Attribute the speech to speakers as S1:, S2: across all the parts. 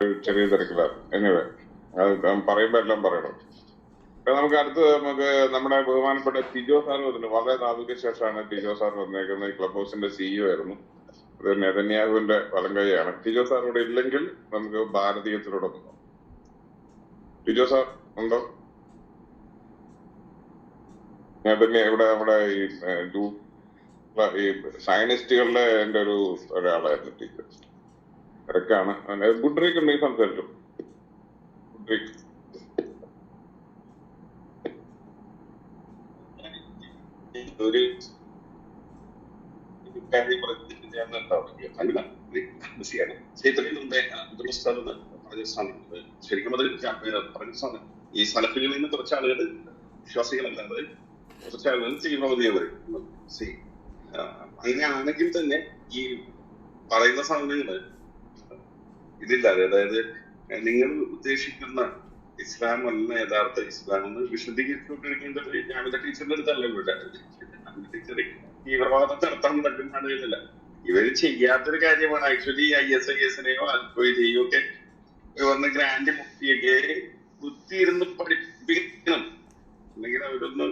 S1: ചെറിയ തിരക്കിലാണ് എനിവേ പറയുമ്പോ എല്ലാം പറയണം. ഇപ്പൊ നമുക്ക് അടുത്ത് നമുക്ക് നമ്മുടെ ബഹുമാനപ്പെട്ട ടിജോ സാർ വന്നിട്ടുണ്ട്. വളരെ നാളുകൾക്ക് ശേഷമാണ് ടിജോ സാർ വന്നേക്കുന്നത്. ഈ ക്ലബ് ഹൗസിന്റെ സിഇഒ ആയിരുന്നു. അത് നെതന്യാഹുവിന്റെ വലം കൈയാണ്. ടിജോ സാർ ഇവിടെ ഇല്ലെങ്കിൽ നമുക്ക് ഭാരതീയത്തിലൂടെ പോകാം. ടിജോ സാർ ഉണ്ടോ? നെതന്യ ഇവിടെ നമ്മുടെ ഈ സയനിസ്റ്റുകളുടെ എന്റെ ഒരു ഒരാളായിരുന്നു ടീച്ചർ തിരക്കാണ്. ഗുഡ്രീക്ക് ഉണ്ടെങ്കിൽ സംസാരിച്ചു?
S2: പറഞ്ഞ സ്ഥാനം ശരിക്കും ഈ സലഫികളിൽ നിന്ന് കുറച്ച് ആളുകൾ വിശ്വാസികളല്ലാതെ കുറച്ച് ആളുകൾ തീവ്രവാദികൾ അങ്ങനെയാണെങ്കിൽ തന്നെ ഈ പറയുന്ന സാധനങ്ങൾ ഇതില്ലാതെ അതായത് നിങ്ങൾ ഉദ്ദേശിക്കുന്ന ഇസ്ലാം അല്ല യഥാർത്ഥ ഇസ്ലാം എന്ന് വിശദീകരിച്ചുകൊണ്ടിരിക്കേണ്ടത് ഞാനിത ടീച്ചറിന്റെ അടുത്തല്ല ഇവിടെ. ടീച്ചർ തീവ്രവാദം നടത്താൻ തട്ടുന്ന ആളുകളല്ല ഇവർ ചെയ്യാത്തൊരു കാര്യമാണ്. ആക്ച്വലി ഐ എസ് ഐ എസിനെയോ അൽഖ്വയ്ദയോ ഒക്കെ വന്ന് ഗ്രാൻഡ് മുക്തിയൊക്കെ കുത്തിയിരുന്ന് പഠിപ്പിക്കണം അല്ലെങ്കിൽ അവരൊന്ന്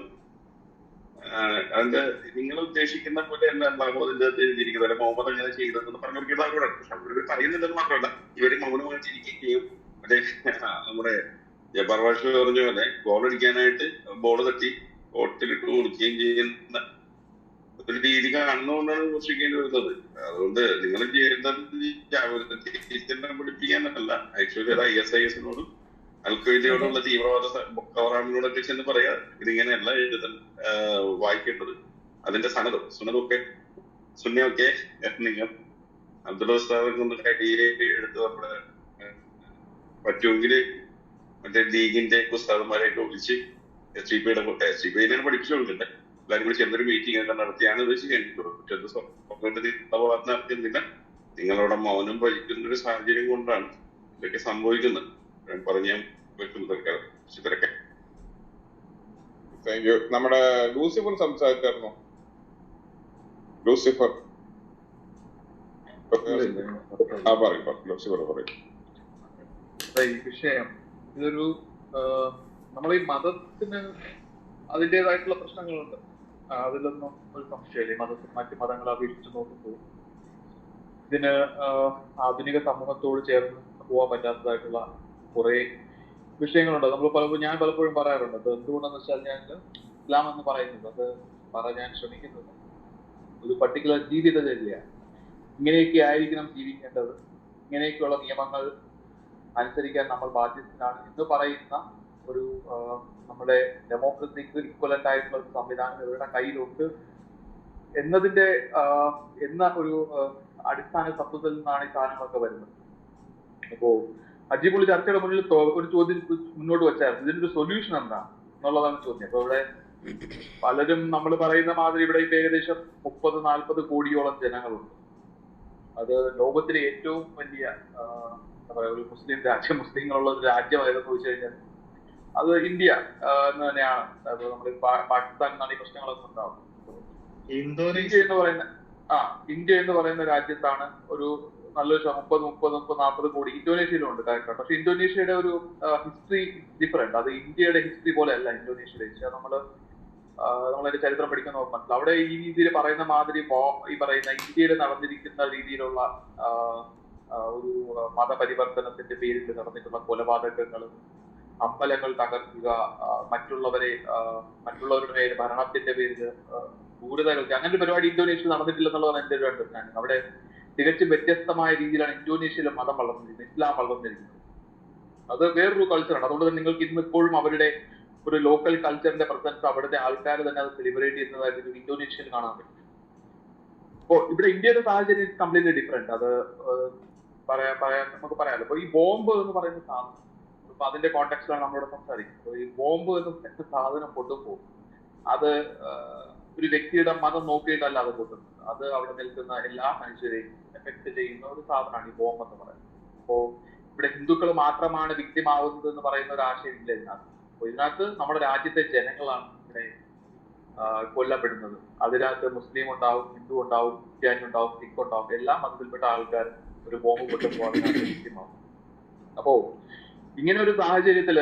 S2: ആഹ് അതിന്റെ നിങ്ങൾ ഉദ്ദേശിക്കുന്ന പോലെ അല്ല അള്ളാഹു അതിന്റെ എഴുതിയിരിക്കുന്നത് അല്ലെ മുഹമ്മദ് അങ്ങനെ ചെയ്തതെന്ന് പറഞ്ഞു ഒരു അവരോടാണ് പക്ഷെ അവർ പറയുന്നില്ലെന്ന് മാത്രമല്ല ഇവർ മൗനമായിട്ടിരിക്കുകയും മറ്റേ നമ്മുടെ ജബ്ബാർ ഭാഷ പറഞ്ഞ പോലെ ബോൾ അടിക്കാനായിട്ട് ബോൾ തട്ടി ഓട്ടിലിട്ട് കൊടുക്കുകയും ചെയ്യുന്ന ഒരു രീതി കാണുന്നതുകൊണ്ടാണ് വിമർശിക്കേണ്ടി വരുന്നത് അതുകൊണ്ട് നിങ്ങൾ ചെയ്യേണ്ടത് പഠിപ്പിക്കാനല്ല. ആക്ച്വലി അത് ഐ എസ് ഐ എസിനോടും അൽഖയ്ദയോടുള്ള തീവ്രവാദ കവറാമിനോടൊക്കെ ചെന്ന് പറയാ ഇതിങ്ങനെയല്ല എഴുതൽ വായിക്കേണ്ടത്. അതിന്റെ സനതും സുനതൊക്കെ സുന്നയൊക്കെ നിങ്ങൾ കയ്യിൽ എടുത്ത് നമ്മുടെ പറ്റുമെങ്കിൽ മറ്റേ ലീഗിന്റെ ഉസ്താദന്മാരെയൊക്കെ വിളിച്ച് എസ് ഡി പിയുടെ എസ് ഡി പിയിലാണ് പഠിപ്പിച്ചു കൊടുക്കുന്നത് എല്ലാവരും കൂടി ചെന്നൊരു മീറ്റിംഗ് ഒക്കെ നടത്തിയാണ് ഇത് ചെയ്യേണ്ടത് നടത്തുന്നില്ല നിങ്ങളവിടെ മൗനം ഭരിക്കുന്ന ഒരു സാഹചര്യം കൊണ്ടാണ് ഇതൊക്കെ സംഭവിക്കുന്നത്. ഞാൻ പറഞ്ഞ വെക്കുന്നതൊക്കെ
S1: യു നമ്മുടെ ലൂസിഫർ സംസാരിച്ചായിരുന്നോ? ലൂസിഫർ. ആ പറയും ലൂസിഫർ പറയും.
S3: ഈ വിഷയം. ഇതൊരു നമ്മൾ ഈ മതത്തിന് അതിന്റെതായിട്ടുള്ള പ്രശ്നങ്ങളുണ്ട്. അതിലൊന്നും ഒരു സംശയമില്ല. ഈ മതത്തിൽ മറ്റ് മതങ്ങളെ അപേക്ഷിച്ച് നോക്കുമ്പോൾ ഇതിന് ആധുനിക സമൂഹത്തോട് ചേർന്ന് പോകാൻ പറ്റാത്തതായിട്ടുള്ള കുറെ വിഷയങ്ങളുണ്ട്. നമ്മൾ പലപ്പോഴും ഞാൻ പലപ്പോഴും പറയാറുണ്ട്. അത് എന്തുകൊണ്ടെന്ന് വെച്ചാൽ ഞാൻ ഇസ്ലാം എന്ന് പറയുന്നത് അത് പറയാൻ ശ്രമിക്കുന്നത് ഒരു പർട്ടിക്കുലർ ജീവിതചര്യ ഇങ്ങനെയൊക്കെ ആയിരിക്കണം ജീവിക്കേണ്ടത്. ഇങ്ങനെയൊക്കെയുള്ള നിയമങ്ങൾ അനുസരിക്കാൻ നമ്മൾ ബാധ്യസ്ഥനാണ് എന്ന് പറയുന്ന ഒരു നമ്മുടെ ഡെമോക്രസിക്ക് ഇക്വലന്റ് ആയിട്ടുള്ള ഒരു സംവിധാനം ഇവരുടെ കയ്യിലുണ്ട്. എന്നതിന്റെ എന്ന ഒരു അടിസ്ഥാന തത്വത്തിൽ നിന്നാണ് ഈ സാധനങ്ങളൊക്കെ വരുന്നത്. അപ്പോ അജിപൊളി ചർച്ചയുടെ മുന്നിൽ ഒരു ചോദ്യം മുന്നോട്ട് വെച്ചായിരുന്നു. ഇതിന്റെ ഒരു സൊല്യൂഷൻ എന്താ എന്നുള്ളതാണ് ചോദ്യം. അപ്പൊ ഇവിടെ പലരും നമ്മൾ പറയുന്ന മാതിരി ഇവിടെ ഇപ്പൊ ഏകദേശം മുപ്പത് നാൽപ്പത് കോടിയോളം ജനങ്ങളുണ്ട്. അത് ലോകത്തിലെ ഏറ്റവും വലിയ എന്താ പറയാ ഒരു മുസ്ലിം രാജ്യം മുസ്ലിങ്ങളുള്ള ഒരു രാജ്യമായിരുന്നു ചോദിച്ചു കഴിഞ്ഞാൽ അത് ഇന്ത്യ എന്ന് തന്നെയാണ്. അത് നമ്മൾ പാകിസ്ഥാൻ എന്നാണ് ഈ പ്രശ്നങ്ങളൊക്കെ ഉണ്ടാവും ഇന്ത്യ എന്ന് പറയുന്ന ആ ഇന്ത്യ എന്ന് പറയുന്ന രാജ്യത്താണ് ഒരു നല്ലൊരു മുപ്പത് മുപ്പത് മുപ്പത് നാൽപ്പത് കോടി ഇന്തോനേഷ്യയിലും ഉണ്ട് കറക്റ്റ് പക്ഷെ ഇന്തോനേഷ്യയുടെ ഒരു ഹിസ്റ്ററി ഡിഫറെന്റ് അത് ഇന്ത്യയുടെ ഹിസ്റ്ററി പോലെ അല്ല ഇന്തോനേഷ്യയുടെ ഹിസ്റ്ററി നമ്മൾ നമ്മളതിന്റെ ചരിത്രം പഠിക്കാൻ നോക്കുന്നുണ്ട് അവിടെ ഈ രീതിയിൽ പറയുന്ന മാതിരി ഈ പറയുന്ന ഇന്ത്യയിൽ നടന്നിരിക്കുന്ന രീതിയിലുള്ള ഒരു മതപരിവർത്തനത്തിന്റെ പേരിൽ നടന്നിട്ടുള്ള കൊലപാതകങ്ങൾ അമ്പലങ്ങൾ തകർക്കുക മറ്റുള്ളവരെ മറ്റുള്ളവരുടെ പേര് ഭരണത്തിന്റെ പേരിൽ ഭൂരിതകൾക്ക് അങ്ങനെ ഒരു പരിപാടി ഇന്തോനേഷ്യയിൽ നടന്നിട്ടില്ലെന്നുള്ളതാണ് എന്റെ ഒരു അണ്ടർസ്റ്റാൻഡിങ് അവിടെ തികച്ചും വ്യത്യസ്തമായ രീതിയിലാണ് ഇന്തോനേഷ്യയിലെ മതം വളർന്നിരിക്കുന്നത് ഇസ്ലാം വളർന്നിരിക്കുന്നത്. അത് വേറൊരു കൾച്ചറാണ് അതുകൊണ്ട് തന്നെ നിങ്ങൾക്ക് ഇന്ന് ഇപ്പോഴും അവരുടെ ഒരു ലോക്കൽ കൾച്ചറിന്റെ പ്രസൻസ് അവിടുത്തെ ആൾക്കാർ തന്നെ അത് സെലിബ്രേറ്റ് ചെയ്യുന്നതായിട്ട് ഇന്തോനേഷ്യയിൽ കാണാൻ പറ്റും. അപ്പോ ഇവിടെ ഇന്ത്യയുടെ സാഹചര്യം കംപ്ലീറ്റ്ലി ഡിഫറെന്റ് അത് പറയാ പറയാ നമുക്ക് പറയാമല്ലോ അപ്പൊ ഈ ബോംബ് എന്ന് പറയുന്ന സാധനം ഇപ്പൊ അതിന്റെ കോണ്ടാക്സിലാണ് നമ്മളോട് സംസാരിക്കുന്നത്. അപ്പൊ ഈ ബോംബ് എന്ന് സാധനം പൊട്ടുമ്പോൾ അത് ഒരു വ്യക്തിയുടെ മതം നോക്കിയിട്ടല്ല അത് പൊട്ടുന്നത് അത് അവിടെ നിൽക്കുന്ന എല്ലാ മനുഷ്യരെയും എഫക്ട് ചെയ്യുന്ന ഒരു സാധനമാണ് ഈ ബോംബ് എന്ന് പറയുന്നത്. അപ്പോ ഇവിടെ ഹിന്ദുക്കൾ മാത്രമാണ് വിക്ടിമാവുന്നത് എന്ന് പറയുന്ന ഒരു ആശയം ഇല്ല ഇതിനകത്ത്. അപ്പൊ ഇതിനകത്ത് നമ്മുടെ രാജ്യത്തെ ജനങ്ങളാണ് ആ, കൊല്ലപ്പെടുന്നത്. അതിനകത്ത് മുസ്ലിം ഉണ്ടാവും ഹിന്ദു ഉണ്ടാവും ക്രിസ്ത്യാനി ഉണ്ടാവും സിഖ് ഉണ്ടാവും എല്ലാ മതത്തിൽപ്പെട്ട ആൾക്കാർ ഒരു ബോംബ് പൊട്ടുമ്പോൾ അതിനകത്ത് അപ്പോ ഇങ്ങനെ ഒരു സാഹചര്യത്തിൽ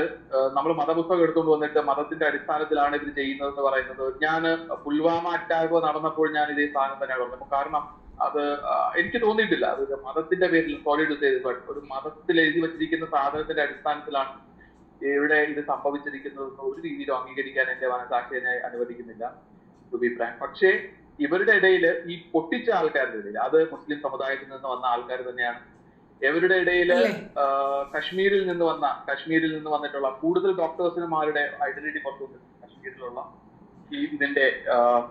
S3: നമ്മൾ മതപുസ്തകം എടുത്തുകൊണ്ട് വന്നിട്ട് മതത്തിന്റെ അടിസ്ഥാനത്തിലാണ് ഇത് ചെയ്യുന്നത് എന്ന് പറയുന്നത്. ഞാൻ പുൽവാമ അറ്റാക്ക് നടന്നപ്പോൾ ഞാൻ ഇതേ സാധനം തന്നെയാണ് പറഞ്ഞത്. കാരണം അത് എനിക്ക് തോന്നിയിട്ടില്ല. അത് മതത്തിന്റെ പേരിൽ സോളിഡ് ചെയ്ത് ഒരു മതത്തിൽ എഴുതി വെച്ചിരിക്കുന്ന സാധനത്തിന്റെ അടിസ്ഥാനത്തിലാണ് ഇവിടെ ഇത് സംഭവിച്ചിരിക്കുന്നതെന്ന് ഒരു രീതിയിലും അംഗീകരിക്കാൻ എന്റെ മനസാക്ഷിയെ അനുവദിക്കുന്നില്ല ടു ബി ഫ്രാങ്ക് പക്ഷേ ഇവരുടെ ഇടയിൽ ഈ പൊട്ടിച്ച ആൾക്കാരുടെ ഇടയിൽ അത് മുസ്ലിം സമുദായത്തിൽ നിന്ന് വന്ന ആൾക്കാർ തന്നെയാണ്. ഇവരുടെ ഇടയിൽ കശ്മീരിൽ നിന്ന് വന്ന കശ്മീരിൽ നിന്ന് വന്നിട്ടുള്ള കൂടുതൽ ഡോക്ടേഴ്സിനുമാരുടെ ഐഡന്റിറ്റി പുറത്തുണ്ട്. കശ്മീരിലുള്ള ഈ ഇതിന്റെ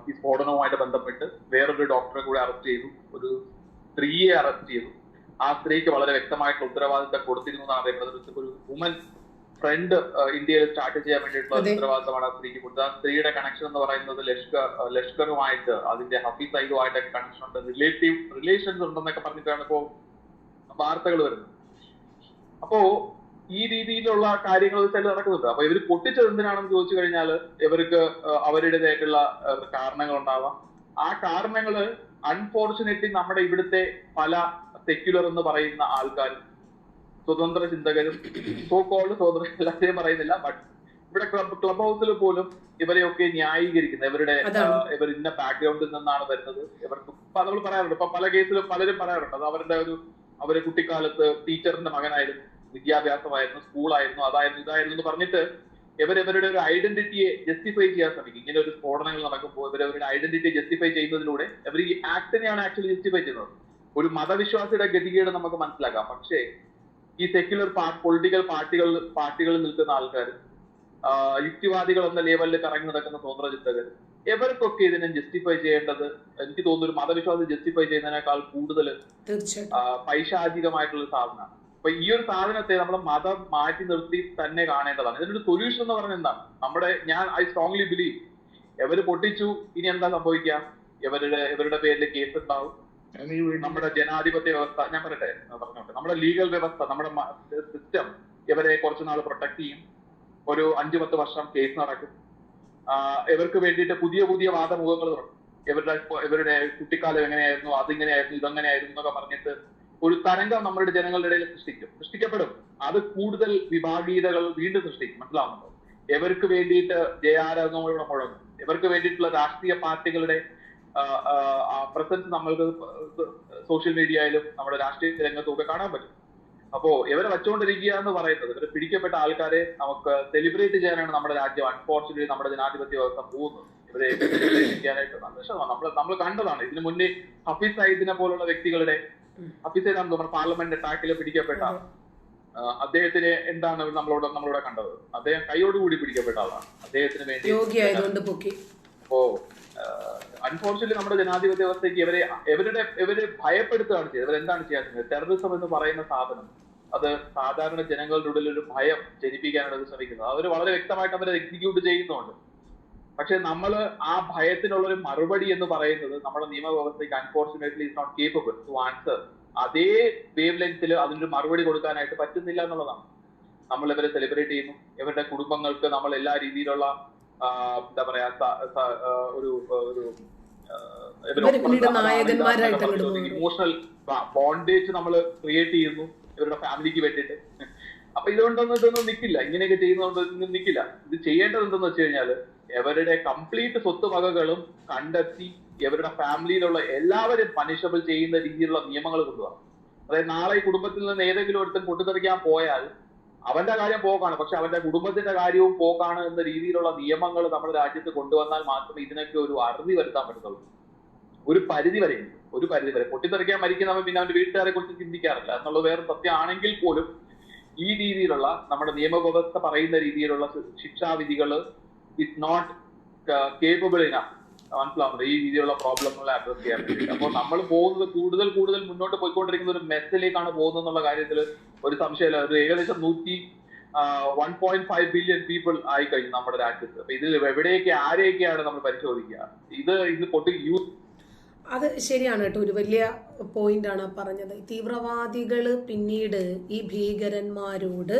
S3: ഈ സ്ഫോടനവുമായിട്ട് ബന്ധപ്പെട്ട് വേറൊരു ഡോക്ടറെ കൂടെ അറസ്റ്റ് ചെയ്തു. ഒരു സ്ത്രീയെ അറസ്റ്റ് ചെയ്തു. ആ സ്ത്രീക്ക് വളരെ വ്യക്തമായിട്ടുള്ള ഉത്തരവാദിത്തം കൊടുത്തിരുന്നു എന്നാണ് അറിയപ്പെടുന്നത് ഒരു വുമൻ ഫ്രണ്ട് ഇന്ത്യയിൽ സ്റ്റാർട്ട് ചെയ്യാൻ വേണ്ടിയിട്ടുള്ള. ഉത്തരവാദിത്തമാണ് സ്ത്രീക്ക് കൊടുത്തത്. ആ സ്ത്രീയുടെ കണക്ഷൻ എന്ന് പറയുന്നത് ലഷ്കർ ലഷ്കറുമായിട്ട് അതിന്റെ ഹഫീസ് സൈഡുമായിട്ടൊക്കെ കണക്ഷൻ ഉണ്ട്. റിലേറ്റീവ് റിലേഷൻസ് ഉണ്ടെന്നൊക്കെ പറഞ്ഞിട്ടാണ് ഇപ്പോ വാർത്തകൾ വരുന്നത്. അപ്പോ ഈ രീതിയിലുള്ള കാര്യങ്ങൾ വെച്ചാൽ നടക്കുന്നുണ്ട്. അപ്പൊ ഇവർ പൊട്ടിച്ചത് എന്തിനാണെന്ന് ചോദിച്ചു കഴിഞ്ഞാൽ ഇവർക്ക് അവരുടേതായിട്ടുള്ള കാരണങ്ങൾ ഉണ്ടാവാം. ആ കാരണങ്ങൾ അൺഫോർച്ചുനേറ്റ്ലി നമ്മുടെ ഇവിടുത്തെ പല സെക്യുലർ എന്ന് പറയുന്ന ആൾക്കാരും സ്വതന്ത്ര ചിന്തകരും സോ കോൾഡ് സ്വതന്ത്ര എല്ലാവരെയും പറയുന്നില്ല ബട്ട് ഇവിടെ ക്ലബ് ക്ലബ് ഹൗസിൽ പോലും ഇവരെയൊക്കെ ന്യായീകരിക്കുന്നത്. ഇവരുടെ ഇവർ ഇന്ന ബാക്ക്ഗ്രൗണ്ടിൽ നിന്നാണ് വരുന്നത്. ഇവർക്ക് നമ്മൾ പറയാറുണ്ട്. ഇപ്പൊ പല കേസിലും പലരും പറയാറുണ്ട്. അത് അവരുടെ ഒരു അവർ കുട്ടിക്കാലത്ത് ടീച്ചറിന്റെ മകനായിരുന്നു വിദ്യാഭ്യാസമായിരുന്നു സ്കൂളായിരുന്നു അതായിരുന്നു ഇതായിരുന്നു എന്ന് പറഞ്ഞിട്ട് ഇവരവരുടെ ഒരു ഐഡന്റിറ്റിയെ ജസ്റ്റിഫൈ ചെയ്യാൻ ശ്രമിക്കും. ഇങ്ങനെ ഒരു സ്ഫോടനങ്ങൾ നടക്കുമ്പോൾ ഇവരവരുടെ അവരുടെ ഐഡന്റിറ്റിയെ ജസ്റ്റിഫൈ ചെയ്യുന്നതിലൂടെ ഇവർ ഈ ആക്ടിനെയാണ് ആക്ച്വലി ജസ്റ്റിഫൈ ചെയ്യുന്നത്. ഒരു മതവിശ്വാസിയുടെ ഗതികേട് നമുക്ക് മനസ്സിലാക്കാം. പക്ഷേ ഈ സെക്യുലർ പൊളിറ്റിക്കൽ പാർട്ടികൾ പാർട്ടികളിൽ നിൽക്കുന്ന ആൾക്കാർ യുക്തിവാദികൾ എന്ന ലേവലിൽ കറങ്ങി നടക്കുന്ന സ്വതന്ത്ര ചിന്തകർ ഇവർക്കൊക്കെ ഇതിനെ ജസ്റ്റിഫൈ ചെയ്യേണ്ടത് എനിക്ക് തോന്നുന്നു ഒരു മതവിശ്വാസം ജസ്റ്റിഫൈ ചെയ്യുന്നതിനേക്കാൾ കൂടുതൽ പൈശാചികമായിട്ടുള്ള സാധനമാണ്. അപ്പൊ ഈ ഒരു സാധനത്തെ നമ്മൾ മതം മാറ്റി നിർത്തി തന്നെ കാണേണ്ടതാണ്. ഇതിനൊരു സൊല്യൂഷൻ എന്ന് പറഞ്ഞാൽ എന്താണ്? നമ്മുടെ ഞാൻ ഐ സ്ട്രോങ്ലി ബിലീവ് എവര് പൊട്ടിച്ചു ഇനി എന്താ സംഭവിക്കുക ഇവരുടെ ഇവരുടെ പേരിൽ കേസ് ഉണ്ടാവും. നമ്മുടെ ജനാധിപത്യ വ്യവസ്ഥ ഞാൻ പറയട്ടെ പറഞ്ഞോട്ടെ. നമ്മുടെ ലീഗൽ വ്യവസ്ഥ നമ്മുടെ സിസ്റ്റം ഇവരെ കുറച്ച് നാൾ പ്രൊട്ടക്ട് ചെയ്യും. ഒരു അഞ്ചു പത്ത് വർഷം കേസ് നടക്കും. ഇവർക്ക് വേണ്ടിയിട്ട് പുതിയ പുതിയ വാദമുഖങ്ങൾ തുടങ്ങും. ഇവരുടെ ഇവരുടെ കുട്ടിക്കാലം എങ്ങനെയായിരുന്നു അതിങ്ങനെയായിരുന്നു ഇതെങ്ങനെയായിരുന്നു എന്നൊക്കെ പറഞ്ഞിട്ട് ഒരു തരംഗം നമ്മുടെ ജനങ്ങളുടെ ഇടയിൽ സൃഷ്ടിക്കും. സൃഷ്ടിക്കപ്പെടും. അത് കൂടുതൽ വിഭാഗീയതകൾ വീണ്ടും സൃഷ്ടിക്കും. മനസ്സിലാവുന്നുണ്ടോ? ഇവർക്ക് വേണ്ടിയിട്ട് ജയാരംഗങ്ങളുടെ മുഴങ്ങും. ഇവർക്ക് വേണ്ടിയിട്ടുള്ള രാഷ്ട്രീയ പാർട്ടികളുടെ പ്രസൻസ് നമ്മൾക്ക് സോഷ്യൽ മീഡിയയിലും നമ്മുടെ രാഷ്ട്രീയ രംഗത്തും ഒക്കെ കാണാൻ പറ്റും. അപ്പോ ഇവരെ വെച്ചുകൊണ്ടിരിക്കുക എന്ന് പറയുന്നത് ഇവർ പിടിക്കപ്പെട്ട ആൾക്കാരെ നമുക്ക് സെലിബ്രേറ്റ് ചെയ്യാനാണ് നമ്മുടെ രാജ്യം അൺഫോർച്ചുനേറ്റ്ലി നമ്മുടെ ജനാധിപത്യ വ്യവസ്ഥ പോകുന്നത്. ഇവരെ ചെയ്യാനായിട്ട് നമ്മൾ നമ്മൾ കണ്ടതാണ്. ഇതിനു മുന്നേ ഹഫീസ് സയ്യിദിനെ പോലുള്ള വ്യക്തികളുടെ ഹഫീസ് സയ്യിദ് നമ്മുടെ പാർലമെന്റ് അറ്റാക്കിൽ പിടിക്കപ്പെട്ട അദ്ദേഹത്തിനെ അദ്ദേഹത്തിന് എന്താണ് നമ്മളോട് നമ്മളോട് കണ്ടത്? അദ്ദേഹം കൈയോടുകൂടി പിടിക്കപ്പെട്ട ആളാണ്. അദ്ദേഹത്തിന് വേണ്ടി അപ്പോ അൺഫോർച്ചുനേറ്റ്ലി നമ്മുടെ ജനാധിപത്യ വ്യവസ്ഥയ്ക്ക് ഇവരെ ഇവരുടെ ഇവരെ ഭയപ്പെടുത്തുകയാണ് ചെയ്തത്. ഇവരെന്താണ് ചെയ്യാൻ ചെയ്യുന്നത് ടെററിസം എന്ന് പറയുന്ന സാധനം അത് സാധാരണ ജനങ്ങളുടെ ഉള്ളിൽ ഒരു ഭയം ജനിപ്പിക്കാനാണ് അത് ശ്രമിക്കുന്നത്. അവർ വളരെ വ്യക്തമായിട്ട് അവരെ എക്സിക്യൂട്ട് ചെയ്യുന്നുണ്ട്. പക്ഷെ നമ്മൾ ആ ഭയത്തിനുള്ള ഒരു മറുപടി എന്ന് പറയുന്നത് നമ്മുടെ നിയമവ്യവസ്ഥയ്ക്ക് unfortunately is not capable to answer അതേ വേവ് ലെങ്ത്തിൽ അതിനൊരു മറുപടി കൊടുക്കാനായിട്ട് പറ്റുന്നില്ല എന്നുള്ളതാണ്. നമ്മൾ ഇവരെ സെലിബ്രേറ്റ് ചെയ്യുന്നു. ഇവരുടെ കുടുംബങ്ങൾക്ക് നമ്മൾ എല്ലാ രീതിയിലുള്ള എന്താ പറയാ ഒരു ഒരു ഇമോഷണൽ ബോണ്ടേജ് നമ്മൾ ക്രിയേറ്റ് ചെയ്യുന്നു ഇവരുടെ ഫാമിലിക്ക് വേണ്ടിയിട്ട്. അപ്പൊ ഇതുകൊണ്ടൊന്നും ഇതൊന്നും നിൽക്കില്ല ഇങ്ങനെയൊക്കെ ചെയ്യുന്നതുകൊണ്ട് ഇതൊന്നും നിൽക്കില്ല ഇത് ചെയ്യേണ്ടത് എന്തെന്ന് വെച്ച് കഴിഞ്ഞാൽ ഇവരുടെ കംപ്ലീറ്റ് സ്വത്ത് വകകളും കണ്ടെത്തി ഇവരുടെ ഫാമിലിയിലുള്ള എല്ലാവരും പണിഷബിൾ ചെയ്യുന്ന രീതിയിലുള്ള നിയമങ്ങൾ കൊണ്ടുവരണം. അതായത് നാളെ ഈ കുടുംബത്തിൽ നിന്ന് ഏതെങ്കിലും ഒരുത്തൻ പൊട്ടിത്തെറിക്കാൻ പോയാൽ അവന്റെ കാര്യം പോക്കാണ്. പക്ഷെ അവന്റെ കുടുംബത്തിന്റെ കാര്യവും പോക്കാണ് എന്ന രീതിയിലുള്ള നിയമങ്ങൾ നമ്മുടെ രാജ്യത്ത് കൊണ്ടുവന്നാൽ മാത്രമേ ഇതിനൊക്കെ ഒരു അറുതി വരുത്താൻ പറ്റത്തുള്ളൂ. ഒരു പരിധി വരെ ഒരു പരിധി വരെ. പൊട്ടിത്തെറിക്കാൻ മരിക്കുന്നവൻ പിന്നെ അവന്റെ വീട്ടുകാരെ കുറിച്ച് ചിന്തിക്കാറില്ല എന്നുള്ളത് വേറെ സത്യമാണെങ്കിൽ പോലും ഈ രീതിയിലുള്ള നമ്മുടെ നിയമവ്യവസ്ഥ പറയുന്ന രീതിയിലുള്ള ശിക്ഷാവിധികൾ ഇസ് നോട്ട് കേപ്പബിൾ ഇന മനസ്സിലാവുന്നത് ഈ രീതിയിലുള്ള പ്രോബ്ലങ്ങൾ അഡ്രസ് ചെയ്യാൻ വേണ്ടി അപ്പോൾ നമ്മൾ പോകുന്നത് കൂടുതൽ കൂടുതൽ മുന്നോട്ട് പോയിക്കൊണ്ടിരിക്കുന്ന ഒരു മെസ്സിലേക്കാണ് പോകുന്നത് എന്നുള്ള കാര്യത്തിൽ ഒരു സംശയമില്ല. ഒരു ഏകദേശം നൂറ്റി one point five billion people ആയി കഴിഞ്ഞു നമ്മുടെ രാജ്യത്ത്. അപ്പൊ ഇതിൽ എവിടെയൊക്കെ ആരെയൊക്കെയാണ് നമ്മൾ പരിശോധിക്കുക? ഇത് ഇത് പൊട്ടി യൂസ്
S4: അത് ശരിയാണ് കേട്ടോ. ഒരു വലിയ പോയിന്റ് ആണ് പറഞ്ഞത്. തീവ്രവാദികൾ പിന്നീട് ഈ ഭീകരന്മാരോട്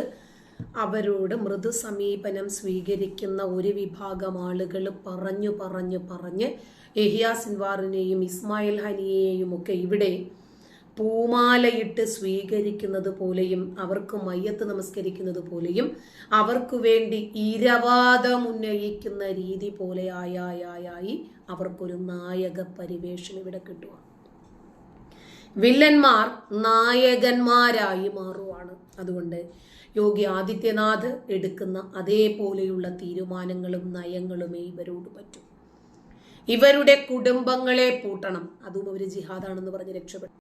S4: അവരോട് മൃദു സമീപനം സ്വീകരിക്കുന്ന ഒരു വിഭാഗം ആളുകൾ പറഞ്ഞു പറഞ്ഞു പറഞ്ഞ് എഹിയ സിൻവാറിനെയും ഇസ്മായിൽ ഹനിയെയും ഒക്കെ ഇവിടെ പൂമാലയിട്ട് സ്വീകരിക്കുന്നത് പോലെയും അവർക്ക് മയ്യത്ത് നമസ്കരിക്കുന്നത് പോലെയും അവർക്ക് വേണ്ടി ഇരവാദം ഉന്നയിക്കുന്ന രീതി പോലെ ആയായായി അവർക്കൊരു നായക പരിവേഷം ഇവിടെ കിട്ടുക വില്ലന്മാർ നായകന്മാരായി മാറുവാണ്. അതുകൊണ്ട് യോഗി ആദിത്യനാഥ് എടുക്കുന്ന അതേപോലെയുള്ള തീരുമാനങ്ങളും നയങ്ങളുമേ ഇവരോട് പറ്റും. ഇവരുടെ കുടുംബങ്ങളെ പൂട്ടണം. അതും അവർ ജിഹാദാണെന്ന് പറഞ്ഞ് രക്ഷപ്പെട്ടു